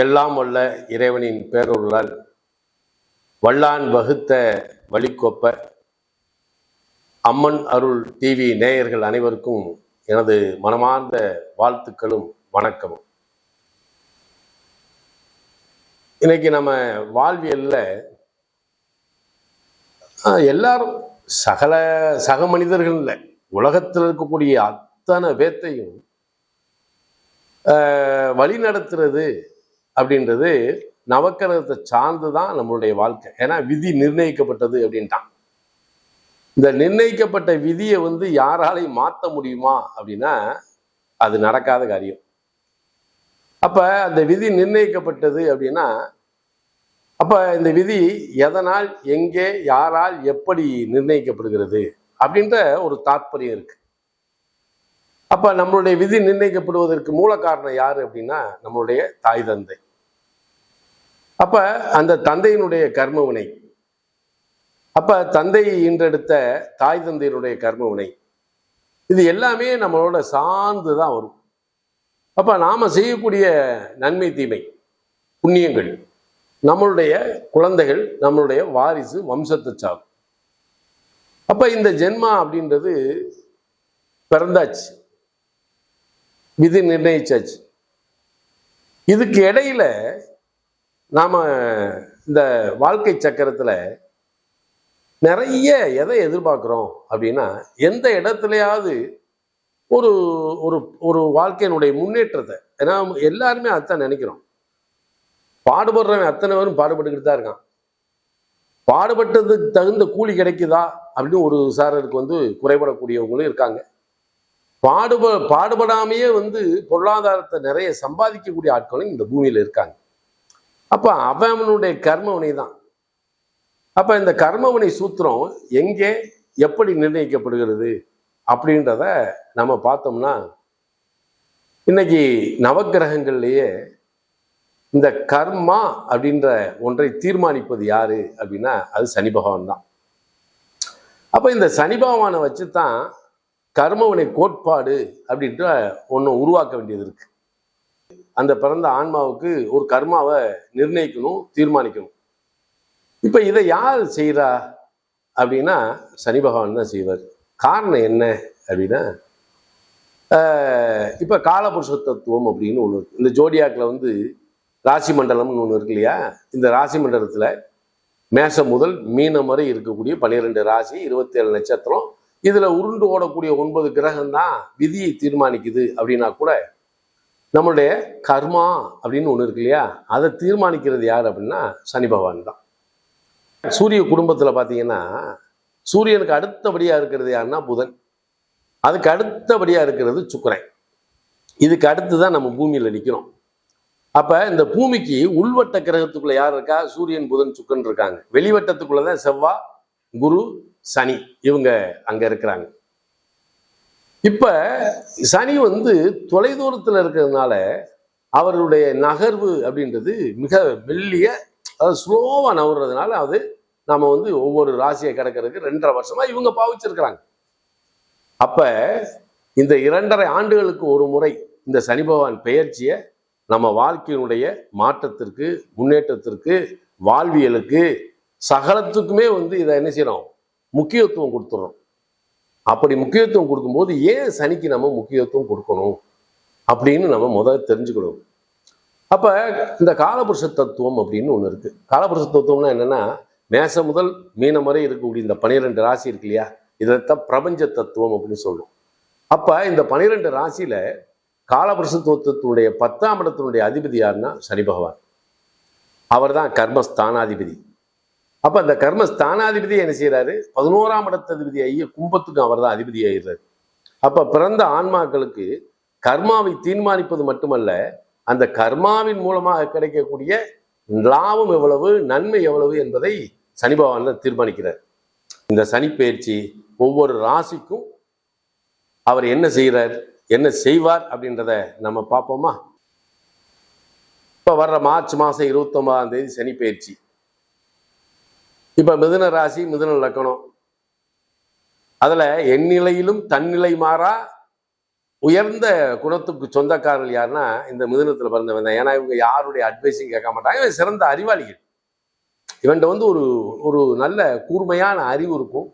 எல்லாம் வல்ல இறைவனின் பேரொருளால் வல்லான் வகுத்த வழிக்கொப்ப அம்மன் அருள் டிவி நேயர்கள் அனைவருக்கும் எனது மனமார்ந்த வாழ்த்துக்களும் வணக்கமும். இன்னைக்கு நம்ம வாழ்வியல்ல எல்லாரும் சகல சக மனிதர்கள் இல்லை உலகத்தில் இருக்கக்கூடிய அத்தனை பேத்தையும் ஆஹ், வழி நடத்துறது அப்படின்றது நவக்கிரகத்தை சார்ந்து தான் நம்மளுடைய வாழ்க்கை. ஏன்னா விதி நிர்ணயிக்கப்பட்டது அப்படின்ட்டான். இந்த நிர்ணயிக்கப்பட்ட விதியை வந்து யாராலையும் மாற்ற முடியுமா அப்படின்னா அது நடக்காத காரியம். அப்ப அந்த விதி நிர்ணயிக்கப்பட்டது அப்படின்னா அப்ப இந்த விதி எதனால் எங்கே யாரால் எப்படி நிர்ணயிக்கப்படுகிறது அப்படின்ற ஒரு தாற்பயம் இருக்கு. அப்ப நம்மளுடைய விதி நிர்ணயிக்கப்படுவதற்கு மூல காரணம் யாரு அப்படின்னா நம்மளுடைய தாய் தந்தை. அப்ப அந்த தந்தையினுடைய கர்மவினை அப்ப தந்தை இன்றெடுத்த தாய் தந்தையினுடைய கர்மவினை இது எல்லாமே நம்மளோட சார்ந்து தான் வரும். அப்ப நாம செய்யக்கூடிய நன்மை தீமை புண்ணியங்கள் நம்மளுடைய குழந்தைகள் நம்மளுடைய வாரிசு வம்சத்தை சார்ந்து அப்ப இந்த ஜென்மா அப்படின்றது பிறந்தாச்சு. விதி நிர்ணயிச்சாச்சு. இதுக்கு இடையில நாம் இந்த வாழ்க்கை சக்கரத்தில் நிறைய எதை எதிர்பார்க்குறோம் அப்படின்னா எந்த இடத்துலையாவது ஒரு ஒரு ஒரு வாழ்க்கையினுடைய முன்னேற்றத்தை ஏன்னா எல்லாருமே அதான் நினைக்கிறோம். பாடுபடுறவன் அத்தனை பேரும் பாடுபட்டுக்கிட்டு தான் இருக்கான். பாடுபட்டதுக்கு தகுந்த கூலி கிடைக்குதா அப்படின்னு ஒரு சாரருக்கு வந்து குறைபடக்கூடியவங்களும் இருக்காங்க. பாடுப பாடுபடாமையே வந்து பொருளாதாரத்தை நிறைய சம்பாதிக்கக்கூடிய ஆட்களும் இந்த பூமியில் இருக்காங்க. அப்போ அவனுடைய கர்மவினை தான் அப்போ இந்த கர்மவனை சூத்திரம் எங்கே எப்படி நிர்ணயிக்கப்படுகிறது அப்படின்றத நம்ம பார்த்தோம்னா இன்னைக்கு நவகிரகங்கள்லேயே இந்த கர்மா அப்படின்ற ஒன்றை தீர்மானிப்பது யாரு அப்படின்னா அது சனி பகவான் தான். அப்போ இந்த சனி பகவானை வச்சு தான் கர்மவினை கோட்பாடு அப்படின்ற ஒன்று உருவாக்க வேண்டியது இருக்கு. அந்த பிறந்த ஆன்மாவுக்கு ஒரு கர்மாவை நிர்ணயிக்கணும் தீர்மானிக்கணும். இப்போ இதை யார் செய்கிறா அப்படின்னா சனி பகவான் தான் செய்வார். காரணம் என்ன அப்படின்னா இப்போ காலபுருஷ தத்துவம் அப்படின்னு ஒன்று இருக்கு. இந்த ஜோடியாக்கில் வந்து ராசி மண்டலம்னு ஒன்று இருக்கு இல்லையா? இந்த ராசி மண்டலத்தில் மேசம் முதல் மீனம் வரை இருக்கக்கூடிய பன்னிரெண்டு ராசி இருபத்தேழு நட்சத்திரம். இதில் உருண்டு ஓடக்கூடிய ஒன்பது கிரகம் தான் விதியை தீர்மானிக்குது அப்படின்னா கூட நம்மளுடைய கர்மா அப்படின்னு ஒன்று இருக்கு இல்லையா? அதை தீர்மானிக்கிறது யார் அப்படின்னா சனி பகவான் தான். சூரிய குடும்பத்தில் பார்த்தீங்கன்னா சூரியனுக்கு அடுத்தபடியாக இருக்கிறது யாருன்னா புதன். அதுக்கு அடுத்தபடியாக இருக்கிறது சுக்கரன். இதுக்கு அடுத்து தான் நம்ம பூமியில் நிற்கிறோம் அப்போ இந்த பூமிக்கு உள்வட்ட கிரகத்துக்குள்ளே யார் இருக்கா? சூரியன் புதன் சுக்கன் இருக்காங்க. வெளிவட்டத்துக்குள்ளே தான் செவ்வா குரு சனி இவங்க அங்கே இருக்கிறாங்க. இப்போ சனி வந்து தொலைதூரத்தில் இருக்கிறதுனால அவருடைய நகர்வு அப்படின்றது மிக மெல்லிய அதாவது ஸ்லோவாக நகர்றதுனால அது நம்ம வந்து ஒவ்வொரு ராசியை கிடக்கிறதுக்கு ரெண்டரை வருஷமா இவங்க பாவிச்சிருக்கிறாங்க. அப்ப இந்த இரண்டரை ஆண்டுகளுக்கு ஒரு முறை இந்த சனி பகவான் பெயர்ச்சியை நம்ம வாழ்க்கையினுடைய மாற்றத்திற்கு முன்னேற்றத்திற்கு வாழ்வியலுக்கு சகலத்துக்குமே வந்து இதை என்ன செய்யறோம்? முக்கியத்துவம் கொடுத்துறோம். அப்படி முக்கியத்துவம் கொடுக்கும்போது ஏன் சனிக்கு நம்ம முக்கியத்துவம் கொடுக்கணும் அப்படின்னு நம்ம முதல்ல தெரிஞ்சுக்கணும். அப்போ இந்த காலபுருஷ தத்துவம் அப்படின்னு ஒன்று இருக்குது காலபுருஷ தத்துவம்னா என்னன்னா மேசம் முதல் மீனம் வரை இருக்கக்கூடிய இந்த பனிரெண்டு ராசி இருக்கு இல்லையா? இதைத்தான் பிரபஞ்ச தத்துவம் அப்படின்னு சொல்லுவோம் அப்போ இந்த பனிரெண்டு ராசியில் காலபுருஷ தத்துவத்தினுடைய பத்தாம் இடத்தினுடைய அதிபதி யாருன்னா? சனி பகவான். அவர் தான் கர்மஸ்தானாதிபதி. அப்ப அந்த ஸ்தானாதிபதி என்ன செய்யறாரு பதினோராம் இடத்ததிபதி ஐய கும்பத்துக்கும் அவர் தான் அதிபதி ஆயிடுறாரு. அப்ப பிறந்த ஆன்மாக்களுக்கு கர்மாவை தீர்மானிப்பது மட்டுமல்ல அந்த கர்மாவின் மூலமாக கிடைக்கக்கூடிய லாபம் எவ்வளவு நன்மை எவ்வளவு என்பதை சனி பகவான் தீர்மானிக்கிறார். இந்த சனி பயிற்சி ஒவ்வொரு ராசிக்கும் அவர் என்ன செய்கிறார் என்ன செய்வார் அப்படின்றத நம்ம பார்ப்போமா? இப்போ வர்ற மார்ச் மாதம் இருபத்தி ஒன்பதாம் தேதி சனி பயிற்சி. இப்போ மிதுன ராசி மிதுன லக்கணம். அதில் எந்நிலையிலும் தன்னிலை மாறா உயர்ந்த குணத்துக்கு சொந்தக்காரர்கள் யாருன்னா இந்த மிதுனத்தில் பிறந்தவன் தான். ஏன்னா இவங்க யாருடைய அட்வைஸையும் கேட்க மாட்டாங்க. இவன் சிறந்த அறிவாளிகள். இவன்கிட்ட வந்து ஒரு ஒரு நல்ல கூர்மையான அறிவு இருக்கும்.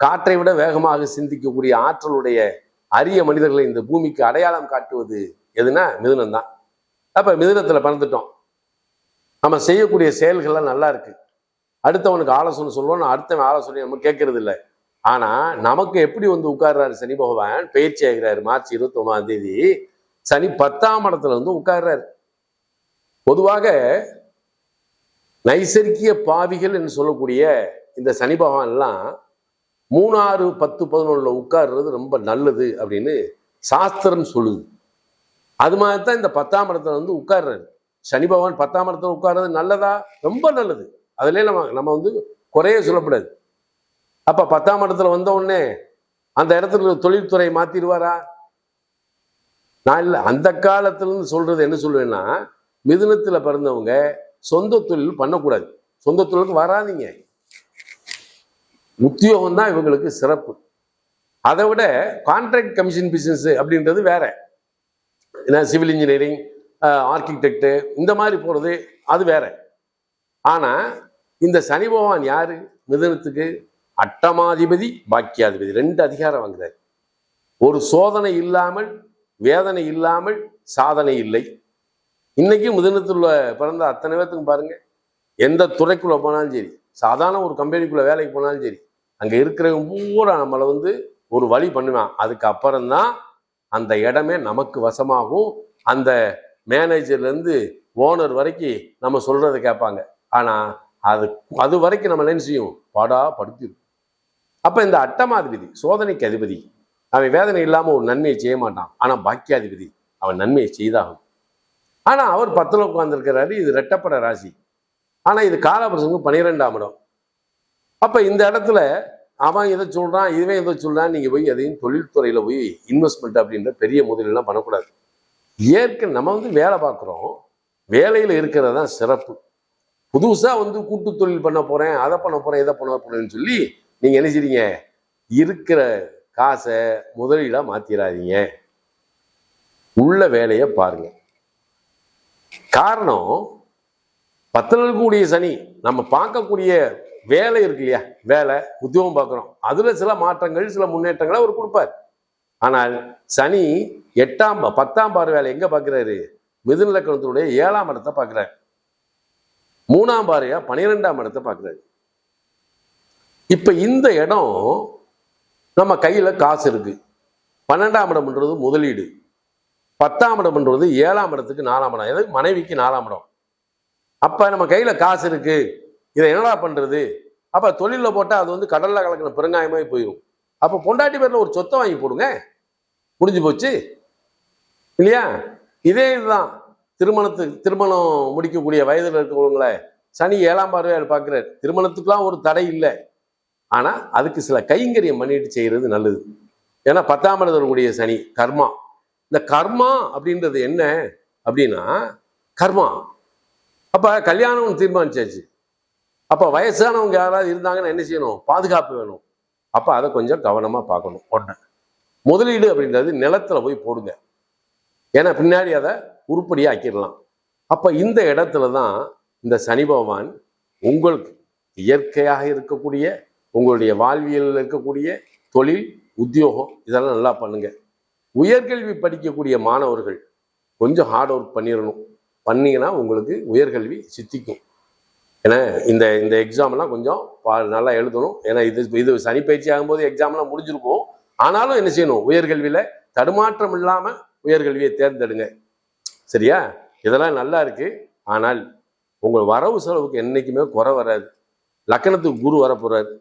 காற்றை விட வேகமாக சிந்திக்கக்கூடிய ஆற்றலுடைய அரிய மனிதர்களை இந்த பூமிக்கு அடையாளம் காட்டுவது எதுனா மிதுனம் தான் அப்போ மிதுனத்தில் பிறந்துட்டோம். நம்ம செய்யக்கூடிய செயல்கள்லாம் நல்லா இருக்குது அடுத்தவனுக்கு ஆலோசனை சொல்லுவோம் அடுத்தவன் ஆலோசனை நம்ம கேட்கறது இல்லை ஆனால் நமக்கு எப்படி வந்து உட்கார்றாரு சனி பகவான்? பயிற்சி ஆகிறாரு மார்ச் இருபத்தி ஒன்றாம் தேதி. சனி பத்தாம் இடத்துல வந்து உட்கார்றாரு. பொதுவாக நைசர்கிய பாவிகள் என்று சொல்லக்கூடிய இந்த சனி பகவான்லாம் மூணாறு பத்து பதினொன்றில் உட்கார்றது ரொம்ப நல்லது அப்படின்னு சாஸ்திரம் சொல்லுது. அது மாதிரி தான் இந்த பத்தாம் இடத்துல வந்து உட்கார்றாரு. சனி பகவான் பத்தாம் இடத்துல உட்கார்றது நல்லதா? ரொம்ப நல்லது. அதிலே நம்ம நம்ம வந்து குறைய சொல்லக்கூடாது அப்போ பத்தாம் இடத்துல வந்த உடனே அந்த இடத்துல தொழில்துறை மாற்றிடுவாரா நான் இல்லை. அந்த காலத்துலன்னு சொல்கிறது என்ன சொல்லுவேன்னா மிதுனத்தில் பிறந்தவங்க சொந்த தொழில் பண்ணக்கூடாது. சொந்த தொழிலுக்கு வராதீங்க. உத்தியோகம் தான் இவங்களுக்கு சிறப்பு. அதை விட கான்ட்ராக்ட் கமிஷன் பிசினஸ் அப்படின்றது வேற. ஏன்னா சிவில் இன்ஜினியரிங் ஆர்கிடெக்டு இந்த மாதிரி போகிறது அது வேற. ஆனால் இந்த சனி பகவான் யாரு? மிதனத்துக்கு அட்டமாதிபதி பாக்கியாதிபதி. ரெண்டு அதிகாரம் வாங்குறாரு. ஒரு சோதனை இல்லாமல் வேதனை இல்லாமல் சாதனை இல்லை. இன்னைக்கு மிதுனத்தில் பிறந்த அத்தனை பேர்த்துக்கும் பாருங்க எந்த துறைக்குள்ள போனாலும் சரி சாதாரண ஒரு கம்பெனிக்குள்ள வேலைக்கு போனாலும் சரி அங்க இருக்கிறவங்க பூரா நம்மளை வந்து ஒரு வழி பண்ணுவான். அதுக்கப்புறம் தான் அந்த இடமே நமக்கு வசமாகும். அந்த மேனேஜர்லேருந்து ஓனர் வரைக்கும் நம்ம சொல்றதை கேட்பாங்க. ஆனால் அது அது வரைக்கும் நம்ம என்ன செய்யும் பாடா படுத்திடும் அப்போ இந்த அட்டமாதிபதி சோதனைக்கு அதிபதி அவன் வேதனை இல்லாமல் ஒரு நன்மையை செய்ய மாட்டான். ஆனால் பாக்கியாதிபதி அவன் நன்மையை செய்தாகும். ஆனால் அவர் பத்தில் உட்காந்துருக்கிறாரு இது ரெட்டப்பட ராசி. ஆனால் இது காலபிரசங்கம் பன்னிரெண்டாம் இடம். அப்போ இந்த இடத்துல அவன் எதை சொல்கிறான் இவன் எதை சொல்கிறான் நீங்கள் போய் அதையும் தொழில்துறையில் போய் இன்வெஸ்ட்மெண்ட் அப்படின்ற பெரிய முதலெல்லாம் பண்ணக்கூடாது. ஏற்கனவே நம்ம வந்து வேலை பார்க்குறோம். வேலையில் இருக்கிறது தான் சிறப்பு. புதுசாக வந்து கூட்டு தொழில் பண்ண போகிறேன் அதை பண்ண போகிறேன் இதை பண்ண போகிறேன்னு சொல்லி நீங்கள் என்ன செய்றீங்க? இருக்கிற காசை முதலீடாக மாற்றிடாதீங்க உள்ள வேலையை பாருங்க. காரணம் பத்துல இருக்கக்கூடிய சனி நம்ம பார்க்கக்கூடிய வேலை இருக்கு இல்லையா? வேலை உத்தியோகம் பார்க்குறோம். அதில் சில மாற்றங்கள் சில முன்னேற்றங்களை அவர் கொடுப்பார். ஆனால் சனி எட்டாம் பத்தாம் பார்வை வேலை எங்கே பார்க்குறாரு? மிதுன லக்கணத்தினுடைய ஏழாம் இடத்தை பார்க்குறாரு. மூணாம் பார்வையா பனிரெண்டாம் இடத்தை பார்க்குறாரு. இப்போ இந்த இடம் நம்ம கையில் காசு இருக்கு. பன்னெண்டாம் இடம்ன்றது முதலீடு. பத்தாம் இடம்ன்றது ஏழாம் இடத்துக்கு நாலாம் இடம். எது மனைவிக்கு நாலாம் இடம். அப்போ நம்ம கையில் காசு இருக்கு. இதை என்னடா பண்ணுறது அப்போ தொழிலில் போட்டால் அது வந்து கடலில் கலக்கின பெருங்காயமாய் போயிடும் அப்போ பொண்டாட்டி பேரில் ஒரு சொத்தை வாங்கி போடுங்க. முடிஞ்சு போச்சு. இல்லையா? இதே இதுதான். திருமணத்துக்கு திருமணம் முடிக்கக்கூடிய வயதில் இருக்கிறவங்கள சனி ஏழாம் பார்வையாளர் பார்க்குறார். திருமணத்துக்குலாம் ஒரு தடை இல்லை. ஆனால் அதுக்கு சில கைங்கரியம் பண்ணிட்டு செய்கிறது நல்லது. ஏன்னா பத்தாம் இடத்துல சனி கர்மா. இந்த கர்மா அப்படின்றது என்ன அப்படின்னா கர்மா. அப்போ கல்யாணம் தீர்மானிச்சாச்சு. அப்போ வயசானவங்க யாராவது இருந்தாங்கன்னா என்ன செய்யணும்? பாதுகாப்பு வேணும். அப்போ அதை கொஞ்சம் கவனமாக பார்க்கணும். ஒன்று முதலீடு அப்படின்றது நிலத்தில் போய் போடுங்க. ஏன்னா பின்னாடி அதை உருப்படியாக ஆக்கிடலாம் அப்போ இந்த இடத்துல தான் இந்த சனி பகவான் உங்களுக்கு இயற்கையாக இருக்கக்கூடிய உங்களுடைய வாழ்வியலில் இருக்கக்கூடிய தொழில் உத்தியோகம் இதெல்லாம் நல்லா பண்ணுங்க. உயர்கல்வி படிக்கக்கூடிய மாணவர்கள் கொஞ்சம் ஹார்ட் ஒர்க் பண்ணிடணும் பண்ணிங்கன்னா உங்களுக்கு உயர்கல்வி சித்திக்கும். ஏன்னா இந்த இந்த எக்ஸாம்லாம் கொஞ்சம் பா- நல்லா எழுதணும். ஏன்னா இது இது சனி பயிற்சி ஆகும்போது எக்ஸாம்லாம் முடிஞ்சிருக்கும். ஆனாலும் என்ன செய்யணும்? உயர்கல்வியில் தடுமாற்றம் இல்லாமல் உயர்கல்வியை தேர்ந்தெடுங்க. சரியா? இதெல்லாம் நல்லா இருக்கு. ஆனால் உங்கள் வரவு செலவுக்கு என்றைக்குமே குறை வராது. லக்கணத்துக்கு குரு வரப்போறாரு.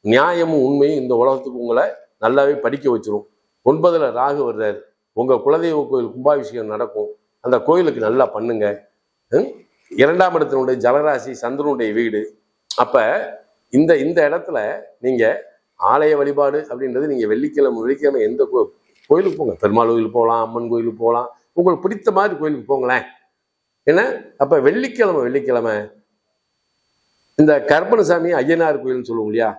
நியாயமும் உண்மையும் இந்த உலகத்துக்கு உங்களை நல்லாவே படிக்க வச்சிரும். ஒன்பதுல ராகு வர்றாரு. உங்க குலதெய்வ கோயில் கும்பாபிஷேகம் நடக்கும். அந்த கோயிலுக்கு நல்லா பண்ணுங்க. இரண்டாம் இடத்தினுடைய ஜலராசி சந்திரனுடைய வீடு. அப்ப இந்த இந்த இடத்துல நீங்க ஆலய வழிபாடு அப்படின்றது நீங்க வெள்ளிக்கிழமை வெள்ளிக்கிழமை எந்த கோ- கோயிலுக்கு போங்க. பெருமாள் கோயிலுக்கு போகலாம் அம்மன் கோயிலுக்கு போகலாம். உங்களுக்கு பிடித்த மாதிரி கோயிலுக்கு போங்களேன். ஏன்னா அப்ப வெள்ளிக்கிழமை வெள்ளிக்கிழமை இந்த கருப்பணசாமி ஐயனார் கோயில்னு சொல்லுவோம் இல்லையா?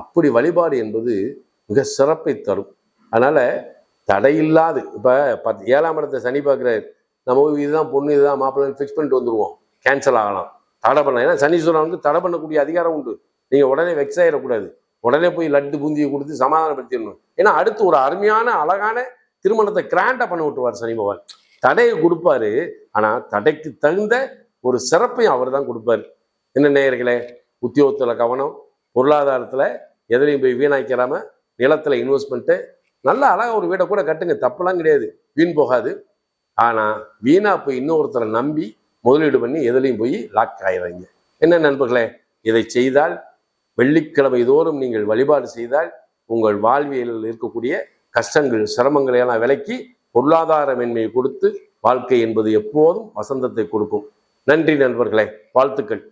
அப்படி வழிபாடு என்பது மிக சிறப்பை தரும். அதனால தடை இல்லாது. இப்போ பத்து ஏழாம் இடத்தை சனி பார்க்குறாரு. நம்ம இதுதான் பொண்ணு இதுதான் மாப்பிள்ளை ஃபிக்ஸ் பண்ணிட்டு வந்துடுவோம் கேன்சல் ஆகலாம். தடை பண்ணலாம். ஏன்னா சனீஸ்வரன் வந்து தடை பண்ணக்கூடிய அதிகாரம் உண்டு. நீங்கள் உடனே வெக்ஸ் ஆகிடக்கூடாது உடனே போய் லட்டு பூந்தியை கொடுத்து சமாதானப்படுத்திடணும். ஏன்னா அடுத்து ஒரு அருமையான அழகான திருமணத்தை கிராண்டாக பண்ண விட்டுவார் சனி பகவான். தடையை கொடுப்பாரு. ஆனால் தடைக்கு தகுந்த ஒரு சிறப்பையும் அவர் தான் கொடுப்பாரு. என்ன நேயர்களே உத்தியோகத்தில் கவனம் பொருளாதாரத்தில் எதுலையும் போய் வீணாக்கிறாம நிலத்தில் இன்வெஸ்ட்மெண்ட்டு நல்ல அழகாக ஒரு வீடை கூட கட்டுங்க. தப்பெல்லாம் கிடையாது. வீண் போகாது. ஆனால் வீணா போய் இன்னொருத்தரை நம்பி முதலீடு பண்ணி எதுலையும் போய் லாக் ஆயிடுறீங்க என்ன நண்பர்களே இதை செய்தால் வெள்ளிக்கிழமை தோறும் நீங்கள் வழிபாடு செய்தால் உங்கள் வாழ்வியலில் இருக்கக்கூடிய கஷ்டங்கள் சிரமங்களை எல்லாம் விலக்கி பொருளாதார மென்மையை கொடுத்து வாழ்க்கை என்பது எப்போதும் வசந்தத்தை கொடுக்கும். நன்றி நண்பர்களே வாழ்த்துக்கள்.